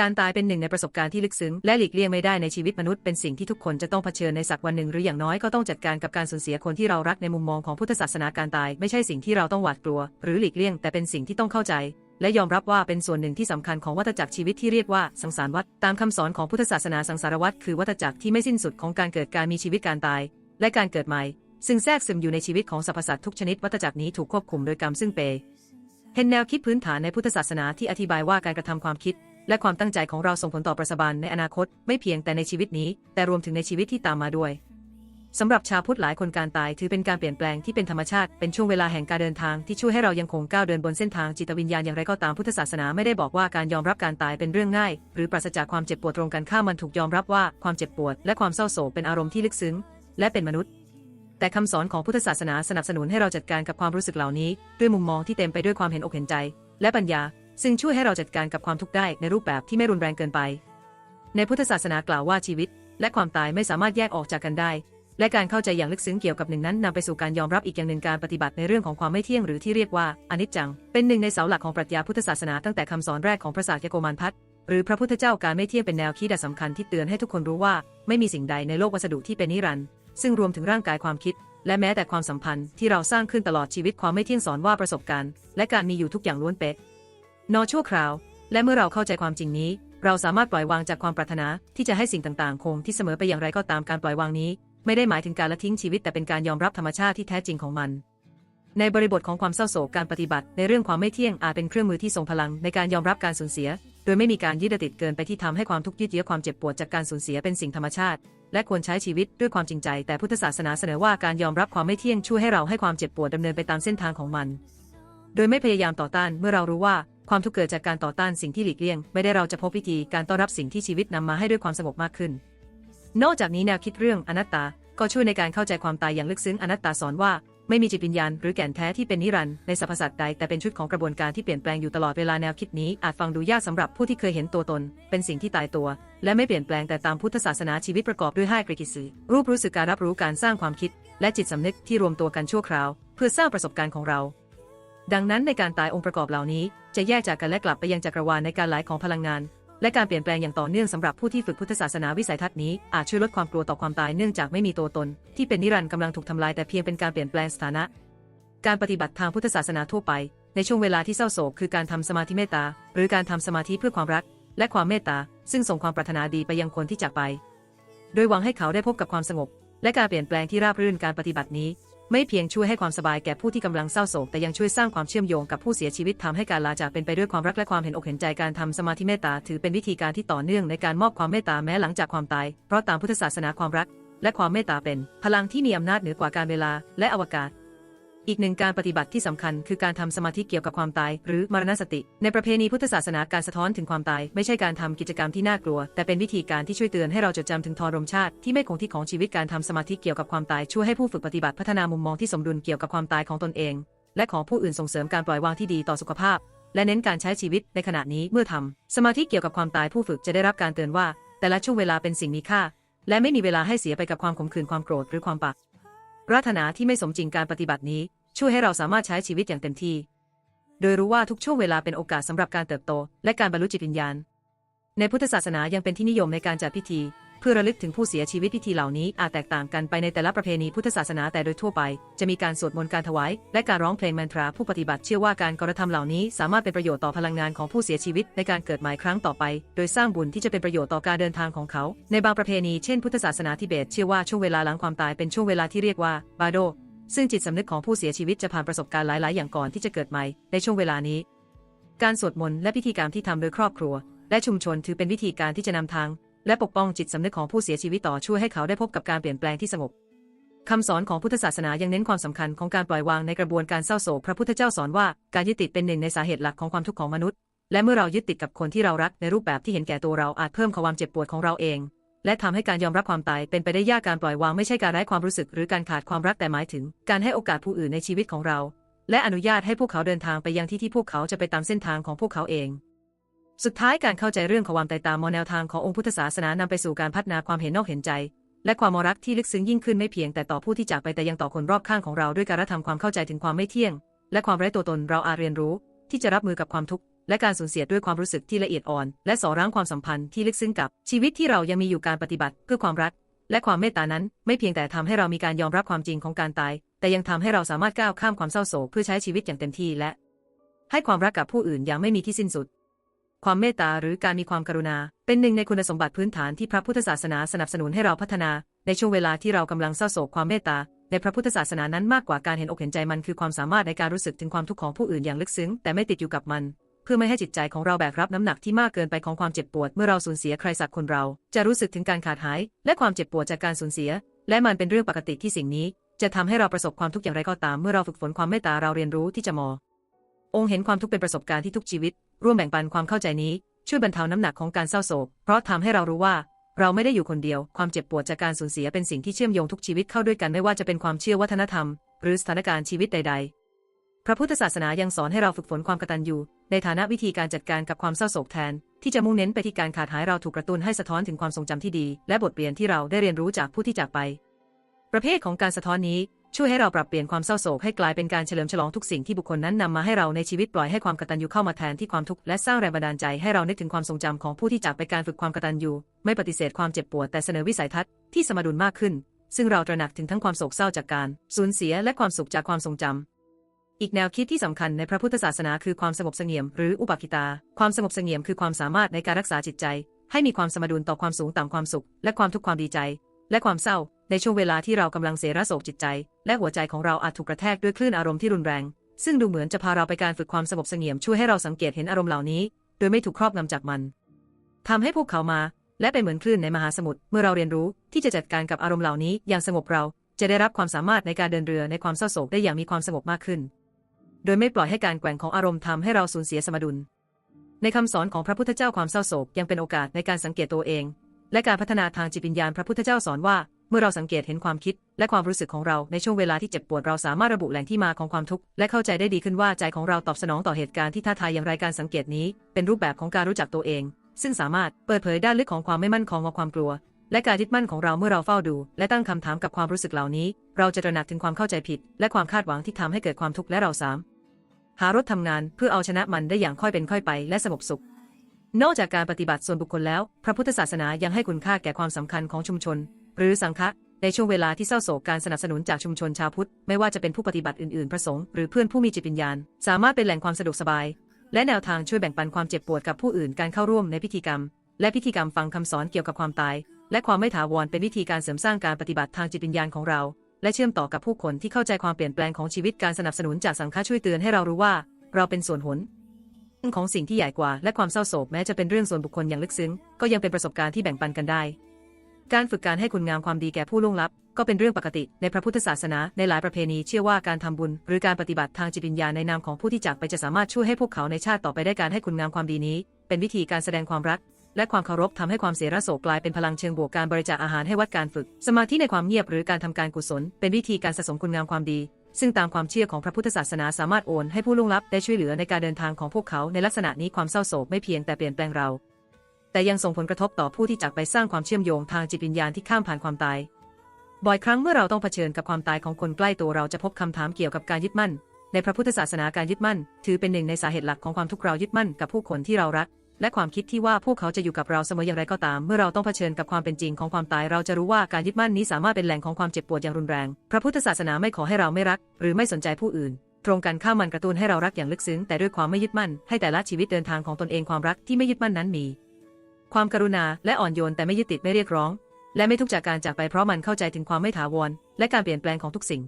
การตายเป็นหนึ่งในประสบการณ์ที่ลึกซึ้งและหลีกเลี่ยงไม่ได้ในชีวิตมนุษย์เป็นสิ่งที่ทุกคนจะต้องเผชิญในสักวันหนึ่งหรืออย่างน้อยก็ต้องจัดการกับการสูญเสียคนที่เรารักในมุมมองของพุทธศาสนาการตาย ไม่ใช่สิ่งที่เราต้องหวาดกลัว หรือหลีกเลี่ยงแต่เป็นสิ่งที่ต้องเข้าใจ และยอมรับว่าเป็นส่วนหนึ่งที่สำคัญของวัฏจักรชีวิตที่เรียกว่าสังสารวัฏตามคำสอนของพุทธศาสนาสังสารวัฏคือวัฏจักรที่ไม่สิ้นสุดของการเกิดการมีชีวิตการตาย และการเกิดใหม่ ซึ่งแทรกซึมอยู่ในชีวิตของสรรพสัตว์ทุกชนิดวัฏจักรนี้ถูกควบคุมโดยกรรมซึ่งเปเห็นแนวคิดพื้นฐานในพุทธศาสนาที่อธิบายว่าการกระทำความคิด และความตั้งใจของเราส่งผลต่อประสบานในอนาคตไม่เพียงแต่ในชีวิตนี้ แต่รวมถึงในชีวิตที่ตามมาด้วยสำหรับชาวพุทธหลายคนการตายถือเป็นการเปลี่ยนแปลงที่เป็นธรรมชาติเป็นช่วงเวลาแห่งการเดินทางที่ช่วยให้เรายังคงก้าวเดินบนเส้นทางจิตวิญญาณอย่างไรก็ตามพุทธศาสนาไม่ได้บอกว่าการยอมรับการตายเป็นเรื่องง่าย หรือปราศจากความเจ็บปวดตรงกันข้ามมันถูกยอมรับว่าความเจ็บปวด และความเศร้าโศกเป็นอารมณ์ที่ลึกซึ้ง และเป็นมนุษย์ แต่คำสอนของพุทธศาสนาสนับสนุนให้เราจัดการกับความรู้สึกเหล่านี้ ด้วยมุมมองที่เต็มไปด้วยความเห็นอกเห็นใจ และปัญญา ซึ่งช่วยให้เราจัดการกับความทุกข์ได้ในรูปแบบที่ไม่รุนแรงเกินไป ในพุทธศาสนากล่าวว่าชีวิต และความตายไม่สามารถแยกออกจากกันได้ และการเข้าใจอย่างลึกซึ้งเกี่ยวกับหนึ่งนั้นนำไปสู่การยอมรับอีกอย่างหนึ่งการปฏิบัติในเรื่องของความไม่เที่ยงหรือที่เรียกว่าอนิจจัง เป็นหนึ่งในเสาหลักของปรัชญาพุทธศาสนาตั้งแต่คำสอนแรกของพระศาสดาโกมารพัฒหรือพระพุทธเจ้าการไม่เที่ยงเป็นแนวคิดสำคัญที่เตือนให้ทุกคนรู้ว่าไม่มีสิ่งใดในโลกวัสดุที่เป็นนิรันดร์ซึ่งรวมถึงร่างกายความคิด และแม้แต่ความสัมพันธ์ที่เราสร้างขึ้นตลอดชีวิตความไม่เที่ยงสอนว่าประสบการณ์ และการมีอยู่ทุกอย่างล้วนเป๊ะ นอชั่วคราว และเมื่อเราเข้าใจความจริงนี้ เราสามารถปล่อยวางจากความปรารถนาที่จะให้สิ่งต่างๆ คงที่เสมอไปอย่างไรก็ตามการปล่อยวางนี้ ไม่ได้หมายถึงการละทิ้งชีวิตแต่เป็นการยอมรับธรรมชาติที่แท้จริงของมัน ในบริบทของความเศร้าโศกการปฏิบัติ ในเรื่องความไม่เที่ยงอาจเป็นเครื่องมือที่ทรงพลังในการยอมรับการสูญเสีย โดยไม่มีการยึดติดเกินไปที่ทำให้ความทุกข์ยืดเยื้อความเจ็บปวดจากการสูญเสียเป็นสิ่งธรรมชาติ และควรใช้ชีวิตด้วยความจริงใจ แต่พุทธศาสนาเสนอว่าการยอมรับความไม่เที่ยงช่วยให้เราให้ความเจ็บปวดดำเนินไปตามเส้นทางของมัน โดยไม่พยายามต่อต้านเมื่อเรารู้ว่า ความทุกข์เกิดจากการต่อต้านสิ่งที่หลีกเลี่ยง ไม่ได้เราจะพบวิธีการต้อนรับสิ่งที่ชีวิตนำมาให้ด้วยความสงบมากขึ้น นอกจากนี้แนวคิดเรื่องอนัตตา ก็ช่วยในการเข้าใจความตายอย่างลึกซึ้งอนัตตาสอนว่าไม่มีจิตวิญญาณหรือแก่นแท้ที่เป็นนิรันดร์ในสรรพสัตว์ใดแต่เป็นชุดของกระบวนการที่เปลี่ยนแปลงอยู่ตลอดเวลาแนวคิดนี้อาจฟังดูยากสำหรับผู้ที่เคยเห็นตัวตน เป็นสิ่งที่ตายตัว และไม่เปลี่ยนแปลงแต่ตามพุทธศาสนาชีวิตประกอบด้วยห้ากริกิสือรูปรู้สึกการรับรู้การสร้างความคิด และจิตสำนึกที่รวมตัวกันชั่วคราว เพื่อสร้างประสบการณ์ของเรา ดังนั้นในการตายองค์ประกอบเหล่านี้ จะแยกจากกันและกลับไปยังจักรวาลในการไหลของพลังงาน และการเปลี่ยนแปลงอย่างต่อเนื่องสำหรับผู้ที่ฝึกพุทธศาสนาวิสัยทัศน์นี้อาจช่วยลดความกลัวต่อความตายเนื่องจากไม่มีตัวตน ที่เป็นนิรันดร์กำลังถูกทำลายแต่เพียงเป็นการเปลี่ยนแปลงสถานะ การปฏิบัติทางพุทธศาสนาทั่วไป ในช่วงเวลาที่เศร้าโศกคือการทำสมาธิเมตตา หรือการทำสมาธิเพื่อความรัก และความเมตตา ซึ่งส่งความปรารถนาดีไปยังคนที่จากไป โดยหวังให้เขาได้พบกับความสงบ และการเปลี่ยนแปลงที่ราบรื่นการปฏิบัตินี้ ไม่เพียงช่วยให้ความสบายแก่ผู้ที่กำลังเศร้าโศก แต่ยังช่วยสร้างความเชื่อมโยงกับผู้เสียชีวิตทำให้การลาจากเป็นไปด้วยความรักและความเห็นอกเห็นใจการทำสมาธิเมตตาถือเป็นวิธีการที่ต่อเนื่องในการมอบความเมตตาแม้หลังจากความตาย เพราะตามพุทธศาสนาความรัก และความเมตตาเป็น พลังที่มีอำนาจเหนือกว่าการเวลาและอวกาศ อีกหนึ่งการปฏิบัติที่สำคัญคือการทำสมาธิเกี่ยวกับความตาย หรือมรณสติ ในประเพณีพุทธศาสนาการสะท้อนถึงความตาย ไม่ใช่การทำกิจกรรมที่น่ากลัว แต่เป็นวิธีการที่ช่วยเตือนให้เราจดจำถึงทรมชาติที่ไม่คงที่ของชีวิตการทำสมาธิเกี่ยวกับความตายช่วยให้ผู้ฝึกปฏิบัติพัฒนามุมมองที่สมดุลเกี่ยวกับความตายของตนเอง และของผู้อื่นส่งเสริมการปล่อยวางที่ดีต่อสุขภาพ และเน้นการใช้ชีวิตในขณะนี้เมื่อทำสมาธิเกี่ยวกับความตายผู้ฝึกจะได้รับการเตือนว่า แต่ละช่วงเวลาเป็นสิ่งมีค่า และไม่มีเวลาให้เสียไปกับความขมขื่นความโกรธหรือความปักรารถนาที่ไม่สมจริงการปฏิบัตินี้ ช่วยให้เราสามารถใช้ชีวิตอย่างเต็มที่ โดยรู้ว่าทุกช่วงเวลาเป็นโอกาสสำหรับการเติบโต และการบรรลุจิตวิญญาณ ในพุทธศาสนายังเป็นที่นิยมในการจัดพิธี เพื่อระลึกถึงผู้เสียชีวิตพิธีเหล่านี้อาจแตกต่างกันไปในแต่ละประเพณีพุทธศาสนาแต่โดยทั่วไป จะมีการสวดมนต์การถวายและการร้องเพลงแมนทราผู้ปฏิบัติเชื่อว่าการกระทำเหล่านี้ สามารถเป็นประโยชน์ต่อพลังงานของผู้เสียชีวิตในการเกิดใหม่ครั้งต่อไป โดยสร้างบุญที่จะเป็นประโยชน์ต่อการเดินทางของเขา ในบางประเพณีเช่นพุทธศาสนาทิเบตเชื่อว่าช่วงเวลาหลังความตายเป็นช่วงเวลาที่เรียกว่าบาโด ซึ่งจิตสำนึกของผู้เสียชีวิตจะผ่านประสบการณ์หลาย ๆ อย่างก่อนที่จะเกิดใหม่ในช่วงเวลานี้ การสวดมนต์และพิธีกรรมที่ทำโดยครอบครัว และชุมชนถือเป็นวิธีการที่จะนำทาง และปกป้องจิตสำนึกของผู้เสียชีวิตต่อช่วยให้เขาได้พบกับการเปลี่ยนแปลงที่สงบคำสอนของพุทธศาสนายังเน้นความสำคัญของการปล่อยวางในกระบวนการเศร้าโศกพระพุทธเจ้าสอนว่าการยึดติดเป็นหนึ่งในสาเหตุหลักของความทุกข์ของมนุษย์ และเมื่อเรายึดติดกับคนที่เรารักในรูปแบบที่เห็นแก่ตัวเราอาจเพิ่มความเจ็บปวดของเราเอง และทำให้การยอมรับความตายเป็นไปได้ยากการปล่อยวางไม่ใช่การไร้ความรู้สึกหรือการขาดความรักแต่หมายถึง การให้โอกาสผู้อื่นในชีวิตของเรา และอนุญาตให้พวกเขาเดินทางไปยังที่ที่พวกเขาจะไปตามเส้นทางของพวกเขาเอง สุดท้ายการเข้าใจเรื่องของความตายตามมแนวทางขององค์พุทธศาสนานำไปสู่การพัฒนาความเห็นนอกเห็นใจ และความรักที่ลึกซึ้งยิ่งขึ้นไม่เพียงแต่ต่อผู้ที่จากไปแต่ยังต่อคนรอบข้างของเราด้วยการทำความเข้าใจถึงความไม่เที่ยง และความไร้ตัวตนเราอาจเรียนรู้ ที่จะรับมือกับความทุกข์ และการสูญเสียด้วยความรู้สึกที่ละเอียดอ่อน และส่อร้างความสัมพันธ์ที่ลึกซึ้งกับชีวิตที่เรายังมีอยู่การปฏิบัติ เพื่อความรัก และความเมตตานั้น ไม่เพียงแต่ทำให้เรามีการยอมรับความจริงของการตาย แต่ยังทำให้เราสามารถก้าวข้ามความเศร้าโศกเพื่อใช้ชีวิตอย่างเต็มที่และ ให้ความรักกับผู้อื่นอย่างไม่มีที่สิ้นสุด ความเมตตาหรือการมีความกรุณา เป็นหนึ่งในคุณสมบัติพื้นฐานที่พระพุทธศาสนาสนับสนุนให้เราพัฒนา ในช่วงเวลาที่เรากำลังเศร้าโศกความเมตตาในพระพุทธศาสนานั้นมากกว่าการเห็นอกเห็นใจมันคือความสามารถในการรู้สึกถึงความทุกข์ของผู้อื่นอย่างลึกซึ้งแต่ไม่ติดอยู่กับมัน พื่อไม่ให้จิตใจของเราแบกรับน้ำหนักที่มากเกินไปของความเจ็บปวด เมื่อเราสูญเสียใครสักคนเรา จะรู้สึกถึงการขาดหาย และความเจ็บปวดจากการสูญเสีย และมันเป็นเรื่องปกติที่สิ่งนี้ จะทำให้เราประสบความทุกข์อย่างไรก็ตาม เมื่อเราฝึกฝนความเมตตาเราเรียนรู้ที่จะมององค์เห็นความทุกข์เป็นประสบการณ์ที่ทุกชีวิต ร่วมแบ่งปันความเข้าใจนี้ ช่วยบรรเทาน้ำหนักของการเศร้าโศก เพราะทำให้เรารู้ว่า เราไม่ได้อยู่คนเดียว ความเจ็บปวดจากการสูญเสียเป็นสิ่งที่เชื่อมโยงทุกชีวิตเข้าด้วยกันไม่ว่าจะเป็นความเชื่อวัฒนธรรม หรือสถานการณ์ชีวิตใด ๆ พระพุทธศาสนายังสอนให้เราฝึกฝนความกตัญญู ในฐานะวิธีการจัดการกับความเศร้าโศกแทน ที่จะมุ่งเน้นไปที่การขาดหายเราถูกกระตุ้นให้สะท้อนถึงความทรงจำที่ดี และบทเรียนที่เราได้เรียนรู้จากผู้ที่จากไป ประเภทของการสะท้อนนี้ช่วยให้เราปรับเปลี่ยนความเศร้าโศกให้กลายเป็นการเฉลิมฉลองทุกสิ่งที่บุคคลนั้นนำมาให้เราในชีวิตปล่อยให้ความกตัญญูเข้ามาแทนที่ความทุกข์และสร้างแรงบันดาลใจให้เรานึกถึงความทรงจำของผู้ที่จากไปการฝึกความกตัญญูไม่ปฏิเสธความเจ็บปวดแต่เสนอวิสัยทัศน์ที่สมดุลมากขึ้น ซึ่งเราตระหนักถึงทั้งความโศกเศร้าจากการสูญเสียและความสุขจากความทรงจำ อีกแนวคิดที่สำคัญในพระพุทธศาสนาคือความสงบเสงี่ยมหรืออุปากิตา ความสงบเสงี่ยมคือความสามารถในการรักษาจิตใจ ให้มีความสมดุลต่อความสูงต่ำความสุข และความทุกข์ความดีใจ และความเศร้า ในช่วงเวลาที่เรากำลังเสระโศกจิตใจ และหัวใจของเราอาจถูกกระแทกด้วยคลื่นอารมณ์ที่รุนแรง ซึ่งดูเหมือนจะพาเราไปการฝึกความสงบเสงี่ยมช่วยให้เราสังเกตเห็นอารมณ์เหล่านี้ โดยไม่ถูกครอบงำจากมันทำให้พวกเขามา และเป็นเหมือนคลื่นในมหาสมุทรเมื่อเราเรียนรู้ที่จะจัดการกับอารมณ์เหล่านี้อย่างสงบเรา จะได้รับความสามารถในการเดินเรือในความเศร้าโศกได้อย่างมีความสงบมากขึ้น โดยไม่ปล่อยให้การแกว่งของอารมณ์ทำให้เราสูญเสียสมดุล ในคำสอนของพระพุทธเจ้าความเศร้าโศกยังเป็นโอกาสในการสังเกตตัวเอง และการพัฒนาทางจิตวิญญาณพระพุทธเจ้าสอนว่า เมื่อเราสังเกตเห็นความคิด และความรู้สึกของเราในช่วงเวลาที่เจ็บปวดเราสามารถระบุแหล่งที่มาของความทุกข์และเข้าใจได้ดีขึ้นว่าใจของเราตอบสนองต่อเหตุการณ์ที่ท้าทายอย่างไรการสังเกตนี้ เป็นรูปแบบของการรู้จักตัวเอง ซึ่งสามารถเปิดเผยด้านลึกของความไม่มั่นคงของความกลัว และการยึดมั่นของเราเมื่อเราเฝ้าดู และตั้งคำถามกับความรู้สึกเหล่านี้ เราจะตระหนักถึงความเข้าใจผิด และความคาดหวังที่ทำให้เกิดความทุกข์และเราสามหารถทำงานเพื่อเอาชนะมันได้อย่างค่อยเป็นค่อยไปและสงบสุข นอกจากการปฏิบัติส่วนบุคคลแล้ว พระพุทธศาสนายังให้คุณค่าแก่ความสำคัญของชุมชน หรือสังฆะในช่วงเวลาที่เศร้าโศกการสนับสนุนจากชุมชนชาวพุทธไม่ว่าจะเป็นผู้ปฏิบัติอื่นๆพระสงฆ์หรือเพื่อนผู้มีจิตวิญญาณ สามารถเป็นแหล่งความสะดวกสบาย และแนวทางช่วยแบ่งปันความเจ็บปวดกับผู้อื่นการเข้าร่วมในพิธีกรรม และพิธีกรรมฟังคำสอนเกี่ยวกับความตาย และความไม่ถาวรเป็นวิธีการเสริมสร้างการปฏิบัติทางจิตวิญญาณของเรา และเชื่อมต่อกับผู้คนที่เข้าใจความเปลี่ยนแปลงของชีวิตการสนับสนุนจากสังฆะช่วยเตือนให้เรารู้ว่า เราเป็นส่วนหนของสิ่งที่ใหญ่กว่าและความเศร้าโศกแม้จะเป็นเรื่องส่วนบุคคลอย่างลึกซึ้ง ก็ยังเป็นประสบการณ์ที่แบ่งปันกันได้ การฝึกการให้คุณงามความดีแก่ผู้ล่วงลับ ก็เป็นเรื่องปกติในพระพุทธศาสนาในหลายประเพณีเชื่อว่าการทำบุญ หรือการปฏิบัติทางจิตวิญญาณในนามของผู้ที่จากไปจะสามารถช่วยให้พวกเขาในชาติต่อไปได้การให้คุณงามความดีนี้ เป็นวิธีการแสดงความรัก และความเคารพทำให้ความเสียระโศกกลายเป็นพลังเชิงบวกการบริจาคอาหารให้วัดการฝึก สมาธิในความเงียบหรือการทำการกุศล เป็นวิธีการสะสมคุณงามความดี ซึ่งตามความเชื่อของพระพุทธศาสนาสามารถโอนให้ผู้ล่วงลับได้ช่วยเหลือในการเดินทางของพวกเขาในลักษณะนี้ความเศร้าโศกไม่เพียงแต่เปลี่ยนแปลงเรา แต่ยังส่งผลกระทบต่อผู้ที่จากไปสร้างความเชื่อมโยงทางจิตวิญญาณที่ข้ามผ่านความตาย บ่อยครั้งเมื่อเราต้องเผชิญกับความตายของคนใกล้ตัวเราจะพบคำถามเกี่ยวกับการยึดมั่นในพระพุทธศาสนาการยึดมั่น ถือเป็นหนึ่งในสาเหตุหลักของความทุกข์เรายึดมั่นกับผู้คนที่เรารัก และความคิดที่ว่าพวกเขาจะอยู่กับเราเสมออย่างไรก็ตาม เมื่อเราต้องเผชิญกับความเป็นจริงของความตาย เราจะรู้ว่าการยึดมั่นนี้สามารถเป็นแหล่งของความเจ็บปวดอย่างรุนแรง พระพุทธศาสนาไม่ขอให้เราไม่รัก หรือไม่สนใจผู้อื่น ตรงกันข้ามมันกระตุ้นให้เรารักอย่างลึกซึ้งแต่ด้วยความไม่ยึดมั่น ให้แต่ละชีวิตเดินทางของตนเองความรักที่ไม่ยึดมั่นนั้นมี ความกรุณาและอ่อนโยนแต่ไม่ยึดติดไม่เรียกร้อง และไม่ทุกจากการจากไปเพราะมันเข้าใจถึงความไม่ถาวรและการเปลี่ยนแปลงของทุกสิ่ง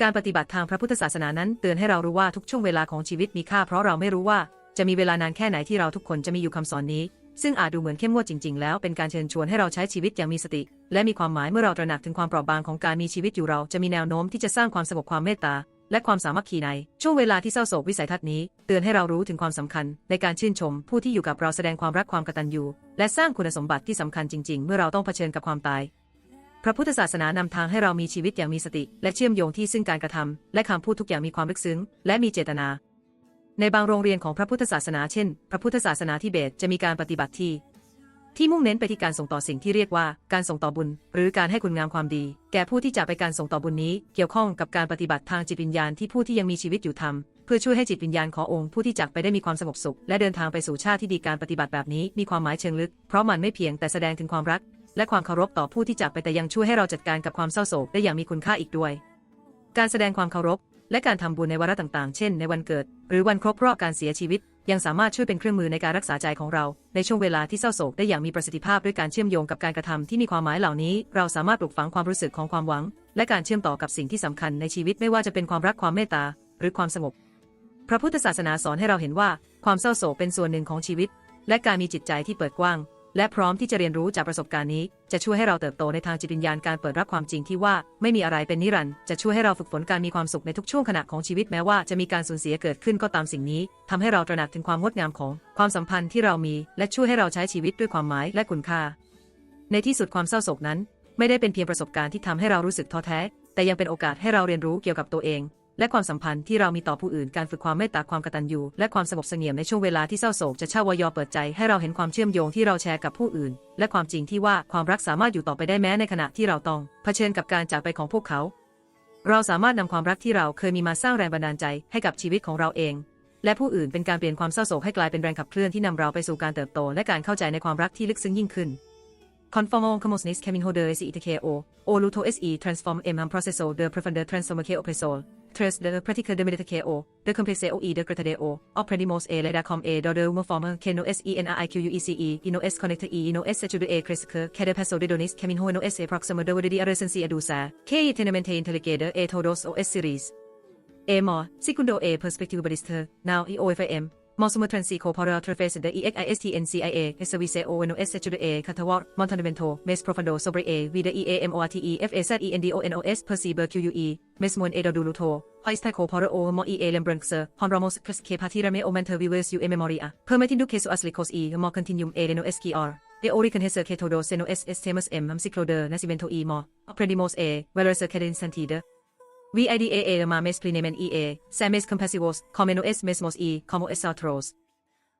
การปฏิบัติทางพระพุทธศาสนานั้นเตือนให้เรารู้ว่าทุกช่วงเวลาของชีวิตมีค่าเพราะเราไม่รู้ว่า จะมีเวลานานแค่ไหนที่เราทุกคนจะมีอยู่คำสอนนี้ ซึ่งอาจดูเหมือนเข้มงวดจริง ๆ แล้วเป็นการเชิญชวนให้เราใช้ชีวิตอย่างมีสติ และมีความหมายเมื่อเราตระหนักถึงความเปราะบางของการมีชีวิตอยู่เราจะมีแนวโน้มที่จะสร้างความสงบความเมตตาและความสามัคคีใน ช่วงเวลาที่เศร้าโศกวิสัยทัศน์นี้ เตือนให้เรารู้ถึงความสำคัญ ในการชื่นชม ผู้ที่อยู่กับเราแสดงความรักความกตัญญูและสร้างคุณสมบัติที่สำคัญจริง ๆ เมื่อเราต้องเผชิญกับความตาย พระพุทธศาสนานำทางให้เรามีชีวิตอย่างมีสติ และเชื่อมโยงที่ซึ่งการกระทำและคำพูดทุกอย่างมีความลึกซึ้ง และมีเจตนา ในบางโรงเรียนของพระพุทธศาสนาเช่น พระพุทธศาสนาทิเบตจะมีการปฏิบัติที่ ที่มุ่งเน้นไปที่การส่งต่อสิ่งที่เรียกว่าการส่งต่อบุญ หรือการให้คุณงามความดี แก่ผู้ที่จะไปการส่งต่อบุญนี้ เกี่ยวข้องกับการปฏิบัติทางจิตวิญญาณที่ผู้ที่ยังมีชีวิตอยู่ทำเพื่อช่วยให้จิตวิญญาณขององค์ผู้ที่จากไปได้มีความสงบสุข และเดินทางไปสู่ชาติที่ดีการปฏิบัติแบบนี้มีความหมายเชิงลึก เพราะมันไม่เพียงแต่แสดงถึงความรัก และความเคารพต่อผู้ที่จากไปแต่ยังช่วยให้เราจัดการกับความเศร้าโศกได้อย่างมีคุณค่าอีกด้วย การแสดงความเคารพ และการทำบุญในวาระต่างๆ เช่น ในวันเกิด หรือวันครบรอบการเสียชีวิต ยังสามารถช่วยเป็นเครื่องมือในการรักษาใจของเรา ในช่วงเวลาที่เศร้าโศกได้อย่างมีประสิทธิภาพด้วยการเชื่อมโยงกับการกระทำที่มีความหมายเหล่านี้ เราสามารถปลูกฝังความรู้สึกของความหวัง และการเชื่อมต่อกับสิ่งที่สำคัญในชีวิตไม่ว่าจะเป็นความรักความเมตตา หรือความสงบ พระพุทธศาสนาสอนให้เราเห็นว่า ความเศร้าโศกเป็นส่วนหนึ่งของชีวิต และการมีจิตใจที่เปิดกว้าง และพร้อมที่จะเรียนรู้จากประสบการณ์นี้ จะช่วยให้เราเติบโตในทางจิตวิญญาณการเปิดรับความจริงที่ว่าไม่มีอะไรเป็นนิรันดร์จะช่วยให้เราฝึกฝนการมีความสุขในทุกช่วงขณะของชีวิตแม้ว่าจะมีการสูญเสียเกิดขึ้นก็ตามสิ่งนี้ทำให้เราตระหนักถึงความงดงามของความสัมพันธ์ที่เรามี และช่วยให้เราใช้ชีวิตด้วยความหมายและคุณค่า ในที่สุดความเศร้าโศกนั้น ไม่ได้เป็นเพียงประสบการณ์ที่ทำให้เรารู้สึกท้อแท้ แต่ยังเป็นโอกาสให้เราเรียนรู้เกี่ยวกับตัวเอง และความสัมพันธ์ที่เรามีต่อผู้อื่นการฝึกความเมตตาความกตัญญูและความสงบเสงี่ยมในช่วงเวลาที่เศร้าโศกจะเช่าวยอเปิดใจให้เราเห็นความเชื่อมโยงที่เราแชร์กับผู้อื่น และความจริงที่ว่าความรักสามารถอยู่ต่อไปได้แม้ในขณะที่เราต้องเผชิญกับการจากไปของพวกเขา เราสามารถนำความรักที่เราเคยมีมาสร้างแรงบันดาลใจให้กับชีวิตของเราเองและผู้อื่นเป็นการเปลี่ยนความเศร้าโศกให้กลายเป็นแรงขับเคลื่อนที่นำเราไปสู่การเติบโต และการเข้าใจในความรักที่ลึกซึ้งยิ่งขึ้น Conformal Comosnis Caminho de SI ITKO O Luto SI Transform M M Processo de Profunda Transforma que Opresol Tres de Pratica de Meditakeo de Complexeo E de Gratadeo Opredimos E Leda Com E do de Uma Forma que no SI NIQUECE E no S Connecta E no S Sechude E Cresca Que de Peso de Donis Caminho no S Proxima de Wadi Arresensi Adusa Que Itenamente Intelligede E Todos O S Series E Mo Secundo E Perspective Barista Now E OFM Mosuma Transico para Trafes de EXISTNCIA Service O no S E Catawar Montanamento Mes Profundo sobre E Vida EAMORTE FSENDONOS Perciber QUE Mesmon Edo Duluto Heistaco para O Mo E Lembranxa Honramos Cresce Patirame Aumenta Vives U Memoria Permitindo que su aslicos E Mo Continuum E no SQR De Orican Hesa que todo seno S Estemas M Ciclo de Nacimiento E Mo Aprendimos E Velosa Cadence Sentida VIDAA mames plinemen EA, sames compassivos, comenoes mesmos y como es otros.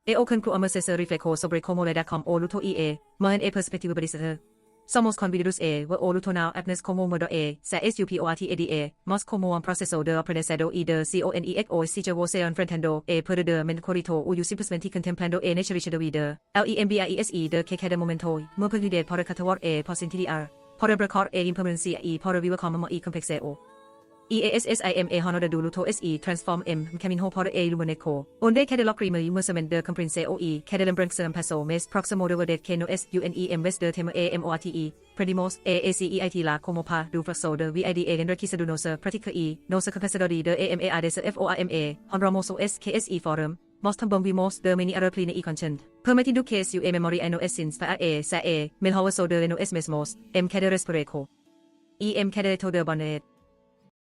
E o concluamos ese reflejo sobre cómo le da com o luto EA, man e perspectiva brisata. Somos convidados e o luto now apnes como modo e, sa SUPORTADA, mas como un proceso de aprendizado y de CONEX o si yo se enfrentando e perder men corito o simplesmente contemplando e necesariamente de vida. LEMBIESE de que cada momento, mo posibilidad para catawar e posibilidad. Para brecar e impermanencia y para vivir como y complexeo. EASSIMA Honor du Luto SE Transform M Caminho por A Lumoneco. Onde Cadeloc Rima Musamen de Comprince OE Cadelem Branksam Paso Mes Proximo de Vedet Keno S UNEM West de Tema AMORTE. Predimos AACEIT La Como Pa Du Fraso de VID Alender Kisadunosa Pratica E Nosa Capacidade de AMA Adesa FORMA Honromoso SKSE Forum. Mos tambong vimos de many other pline e content. Permitindo que su e memory no essence pa e sa e, milhawa so de no S mesmos, M cada respereco. EM cada todo de Bonnet